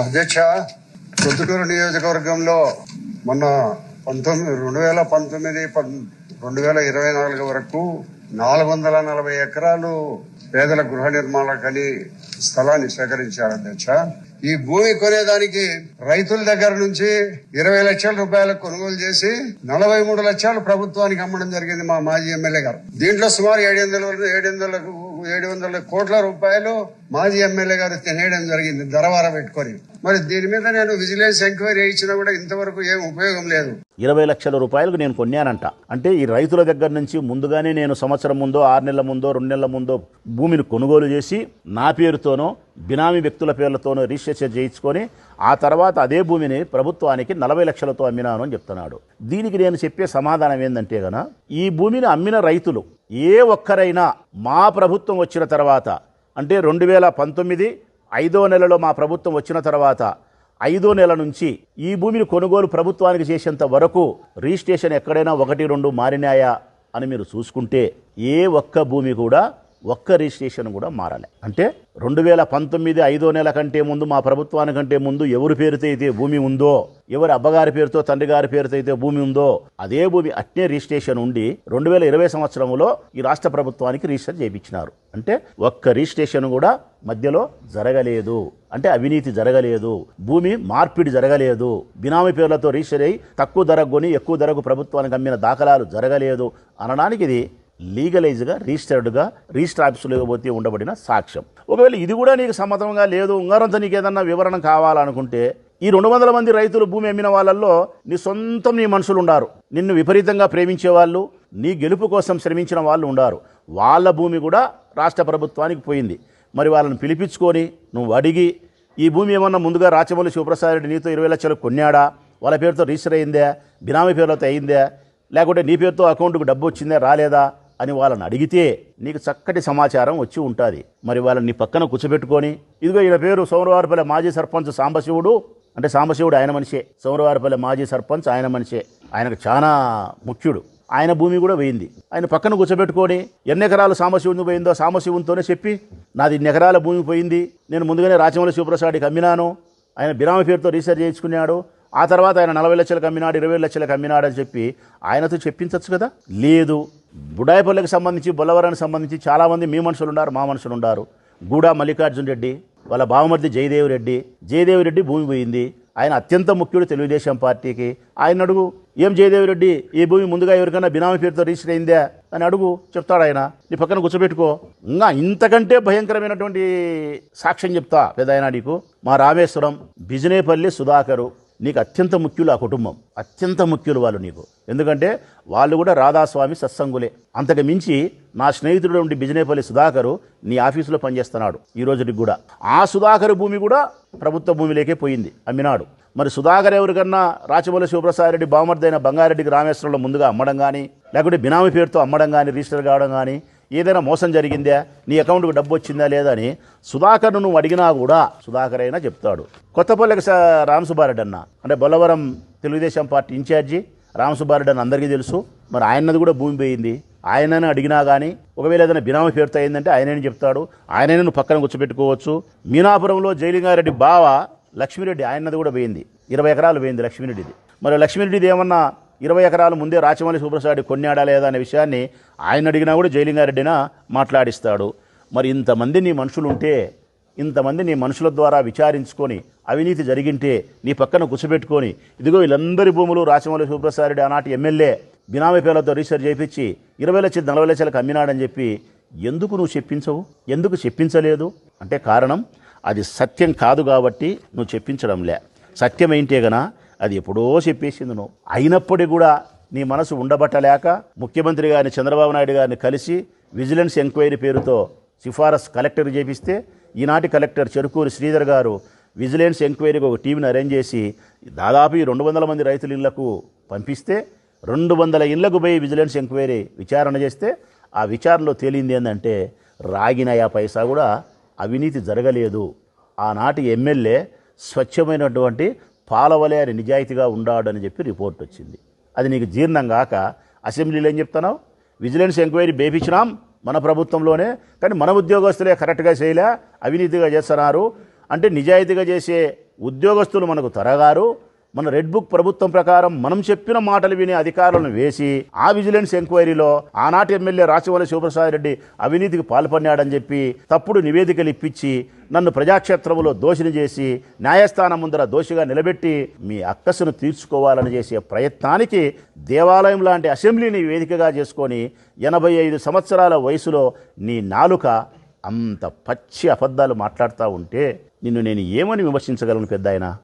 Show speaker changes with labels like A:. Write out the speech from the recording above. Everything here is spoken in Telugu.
A: అధ్యక్ష పొద్దుటూరు నియోజకవర్గంలో మొన్న పంతొమ్మిది రెండు వేల పంతొమ్మిది పం- రెండు వేల ఇరవై నాలుగు వరకు నాలుగు వందల నలభై ఎకరాలు పేదల గృహ నిర్మాణాలకని స్థలాన్ని సేకరించారు అధ్యక్ష. ఈ భూమి కొనేదానికి రైతుల దగ్గర నుంచి ఇరవై లక్షల రూపాయలు కొనుగోలు చేసి నలభై మూడు లక్షలు ప్రభుత్వానికి అమ్మడం జరిగింది మా మాజీ ఎమ్మెల్యే గారు. దీంట్లో సుమారు ఏడు వందల ఏడు వందలకు ఏడు వందల కోట్ల రూపాయలు మాజీ ఎమ్మెల్యే గారు తినేయడం జరిగింది దరవార పెట్టుకొని. మరి దీని మీద నేను విజిలెన్స్ ఎంక్వైరీ ఇచ్చినా కూడా ఇంతవరకు ఏం ఉపయోగం లేదు.
B: ఇరవై లక్షల రూపాయలకు నేను కొన్నానంట. అంటే ఈ రైతుల దగ్గర నుంచి ముందుగానే నేను సంవత్సరం ముందో ఆరు నెలల ముందో రెండు నెలల ముందో భూమిని కొనుగోలు చేసి నా పేరుతోనో బినామీ వ్యక్తుల పేర్లతోనో రిజిస్ట్రేషన్ చేయించుకొని ఆ తర్వాత అదే భూమిని ప్రభుత్వానికి నలభై లక్షలతో అమ్మినాను అని చెప్తున్నాడు. దీనికి నేను చెప్పే సమాధానం ఏంటంటే గన ఈ భూమిని అమ్మిన రైతులు ఏ ఒక్కరైనా మా ప్రభుత్వం వచ్చిన తర్వాత అంటే రెండు వేల పంతొమ్మిది ఐదో నెలలో మా ప్రభుత్వం వచ్చిన తర్వాత ఐదో నెల నుంచి ఈ భూమిని కొనుగోలు ప్రభుత్వానికి చేసేంత వరకు రిజిస్ట్రేషన్ ఎక్కడైనా ఒకటి రెండు మారినాయా అని మీరు చూసుకుంటే ఏ ఒక్క భూమి కూడా ఒక్క రిజిస్ట్రేషన్ కూడా మారాలి. అంటే రెండు వేల పంతొమ్మిది ఐదో నెల కంటే ముందు మా ప్రభుత్వానికంటే ముందు ఎవరి పేరుతో అయితే భూమి ఉందో ఎవరి అబ్బగారి పేరుతో తండ్రి గారి పేరుతో అయితే భూమి ఉందో అదే భూమి అట్నే రిజిస్ట్రేషన్ ఉండి రెండు వేల ఇరవై సంవత్సరంలో ఈ రాష్ట్ర ప్రభుత్వానికి రిజిస్టర్ చేయించినారు. అంటే ఒక్క రిజిస్ట్రేషన్ కూడా మధ్యలో జరగలేదు. అంటే అవినీతి జరగలేదు. భూమి మార్పిడి జరగలేదు. బినామీ పేర్లతో రిజిస్టర్ అయ్యి తక్కువ ధరకు కొని ఎక్కువ ధరకు ప్రభుత్వానికి అమ్మిన దాఖలాలు జరగలేదు అనడానికి ఇది లీగలైజ్గా రిజిస్టర్డ్గా రిజిస్టర్ ఆఫీసులో పోతే ఉండబడిన సాక్ష్యం. ఒకవేళ ఇది కూడా నీకు సమ్మతంగా లేదు ఉంగారంతా నీకు ఏదన్నా వివరణ కావాలనుకుంటే ఈ రెండు వందల మంది రైతులు భూమి అమ్మిన వాళ్ళల్లో నీ సొంతం నీ మనుషులు ఉండారు. నిన్ను విపరీతంగా ప్రేమించే వాళ్ళు నీ గెలుపు కోసం శ్రమించిన వాళ్ళు ఉండారు. వాళ్ళ భూమి కూడా రాష్ట్ర ప్రభుత్వానికి పోయింది. మరి వాళ్ళని పిలిపించుకొని నువ్వు అడిగి ఈ భూమి ఏమన్నా ముందుగా రాచమల్లి శివప్రసాద్ రెడ్డి నీతో ఇరవై లక్షలు కొన్నాడా? వాళ్ళ పేరుతో రిజిస్టర్ అయిందా? బినామీ పేర్లతో అయిందా? లేకుంటే నీ పేరుతో అకౌంట్కు డబ్బు వచ్చిందా? రాలేదా? అని వాళ్ళని అడిగితే నీకు చక్కటి సమాచారం వచ్చి ఉంటుంది. మరి వాళ్ళని నీ పక్కన కూర్చోబెట్టుకొని ఇదిగో ఈయన పేరు సోమవారపల్లి మాజీ సర్పంచ్ సాంబశివుడు. అంటే సాంబశివుడు ఆయన మనిషే. సోమవారపల్లి మాజీ సర్పంచ్ ఆయన మనిషే. ఆయనకు చాలా ముఖ్యుడు. ఆయన భూమి కూడా పోయింది. ఆయన పక్కన కూర్చోబెట్టుకొని ఎన్ని ఎకరాలు సాంబశివుని పోయిందో సాంబశివునితోనే చెప్పి నాది ఇన్ని ఎకరాల భూమి పోయింది. నేను ముందుగానే రాచమల్లి శివప్రసాద్కి అమ్మినాను. ఆయన బిరామ పేరుతో రీసెర్చ్ చేయించుకున్నాడు. ఆ తర్వాత ఆయన నలభై లక్షలకు అమ్మినాడు ఇరవై లక్షలకు అమ్మినాడు అని చెప్పి ఆయనతో చెప్పించవచ్చు కదా? లేదు. బుడాయిపల్లికి సంబంధించి బొల్లవరానికి సంబంధించి చాలామంది మీ మనుషులు ఉన్నారు మా మనుషులు ఉన్నారు. గూడా మల్లికార్జున్ రెడ్డి వాళ్ళ బావమర్ది జయదేవ్ రెడ్డి. జయదేవ్ రెడ్డి భూమి పోయింది. ఆయన అత్యంత ముఖ్యుడు తెలుగుదేశం పార్టీకి. ఆయన అడుగు ఏం జయదేవ్ రెడ్డి? ఈ భూమి ముందుగా ఎవరికైనా బినామీ పేరుతో రిజిస్టర్ అయిందా? అని అడుగు చెప్తాడు ఆయన. నీ పక్కన కూర్చోబెట్టుకో. ఇంకా ఇంతకంటే భయంకరమైనటువంటి సాక్ష్యం చెప్తా పెద్ద ఆయన నీకు. మా రామేశ్వరం బిజినేపల్లి సుధాకరు. నీకు అత్యంత ముఖ్యులు ఆ కుటుంబం. అత్యంత ముఖ్యులు వాళ్ళు నీకు. ఎందుకంటే వాళ్ళు కూడా రాధాస్వామి సత్సంగులే. అంతకు మించి నా స్నేహితుడు ఉండి బిజినేపల్లి సుధాకరు నీ ఆఫీసులో పనిచేస్తున్నాడు ఈ రోజుకి కూడా. ఆ సుధాకర్ భూమి కూడా ప్రభుత్వ భూమిలోకే పోయింది అమ్మినాడు. మరి సుధాకర్ ఎవరికన్నా రాచమల్లి శివప్రసాద్ రెడ్డి బామర్దైన బంగారెడ్డికి రామేశ్వరంలో ముందుగా అమ్మడం కానీ లేకుంటే బినామీ పేరుతో అమ్మడం కానీ రిజిస్టర్ కావడం కానీ ఏదైనా మోసం జరిగిందా? నీ అకౌంట్కి డబ్బు వచ్చిందా లేదా అని సుధాకర్ను నువ్వు అడిగినా కూడా సుధాకర్ అయినా చెప్తాడు. కొత్తపల్లికి స- రామ్ అన్న. అంటే Bollavaram Telugu Desam party in charge Ramasubbareddy అని అందరికీ తెలుసు. మరి ఆయనది కూడా భూమి పోయింది. ఆయనని అడిగినా కానీ ఒకవేళ ఏదైనా బినామీ పేరుతో అయిందంటే ఆయనని చెప్తాడు. ఆయనని నువ్వు పక్కన కూర్చోబెట్టుకోవచ్చు. మీనాపురంలో జైలింగారెడ్డి బావ లక్ష్మీరెడ్డి ఆయనది కూడా పోయింది. ఇరవై ఎకరాలు పోయింది లక్ష్మీరెడ్డిది. మరి లక్ష్మీరెడ్డిది ఏమన్నా ఇరవై ఎకరాల ముందే రాచమల్లి సుబ్రసాడి కొన్నాడా లేదా అనే విషయాన్ని ఆయన అడిగినా కూడా జైలింగారెడ్డిన మాట్లాడిస్తాడు. మరి ఇంతమంది నీ మనుషులు ఉంటే ఇంతమంది నీ మనుషుల ద్వారా విచారించుకొని అవినీతి జరిగింటే నీ పక్కన కూర్చోబెట్టుకొని ఇదిగో వీళ్ళందరి భూములు రాచమల్లి సుబ్రసారెడ్డి ఆనాటి ఎమ్మెల్యే బినామీ పేర్లతో రీసెర్చ్ చేయించి ఇరవై లక్షలు నలభై లక్షలకు అమ్మినాడని చెప్పి ఎందుకు నువ్వు చెప్పించవు? ఎందుకు చెప్పించలేదు? అంటే కారణం అది సత్యం కాదు కాబట్టి నువ్వు చెప్పించడంలే. సత్యం ఏంటే గనా అది ఎప్పుడో చెప్పేసింది నువ్వు. అయినప్పటికీ కూడా నీ మనసు ఉండబట్టలేక ముఖ్యమంత్రి గారిని చంద్రబాబు నాయుడు గారిని కలిసి విజిలెన్స్ ఎంక్వైరీ పేరుతో సిఫారసు కలెక్టర్ చేపిస్తే ఈనాటి కలెక్టర్ చెరుకూరి శ్రీధర్ గారు విజిలెన్స్ ఎంక్వైరీకి ఒక టీంని అరేంజ్ చేసి దాదాపు ఈ రెండు వందల మంది రైతుల ఇళ్ళకు పంపిస్తే రెండు వందల ఇళ్ళకు పోయి విజిలెన్స్ ఎంక్వైరీ విచారణ చేస్తే ఆ విచారణలో తేలింది ఏంటంటే రాగిన ఆ పైసా కూడా అవినీతి జరగలేదు. ఆనాటి ఎమ్మెల్యే స్వచ్ఛమైనటువంటి పాలవలే అని నిజాయితీగా ఉండాడని చెప్పి రిపోర్ట్ వచ్చింది. అది నీకు జీర్ణం కాక అసెంబ్లీలో ఏం చెప్తున్నావు? విజిలెన్స్ ఎంక్వైరీ బేపించినాం మన ప్రభుత్వంలోనే కానీ మన ఉద్యోగస్తులే కరెక్ట్గా చేయలే అవినీతిగా చేస్తున్నారు. అంటే నిజాయితీగా చేసే ఉద్యోగస్తులు మనకు తరగారు మన రెడ్ బుక్ ప్రభుత్వం ప్రకారం మనం చెప్పిన మాటలు విని అధికారులను వేసి ఆ విజిలెన్స్ ఎంక్వైరీలో ఆనాటి ఎమ్మెల్యే రాచవల్లి శివప్రసాద్ రెడ్డి అవినీతికి పాల్పడినాడని చెప్పి తప్పుడు నివేదికలు ఇప్పించి నన్ను ప్రజాక్షేత్రంలో దోషిని చేసి న్యాయస్థానం ముందర దోషిగా నిలబెట్టి మీ అక్కసును తీర్చుకోవాలని చేసే ప్రయత్నానికి దేవాలయం లాంటి అసెంబ్లీని వేదికగా చేసుకొని ఎనభై ఐదు సంవత్సరాల వయసులో నీ నాలుక అంత పచ్చి అబద్ధాలు మాట్లాడుతూ ఉంటే నిన్ను నేను ఏమని విమర్శించగలను పెద్దాయన?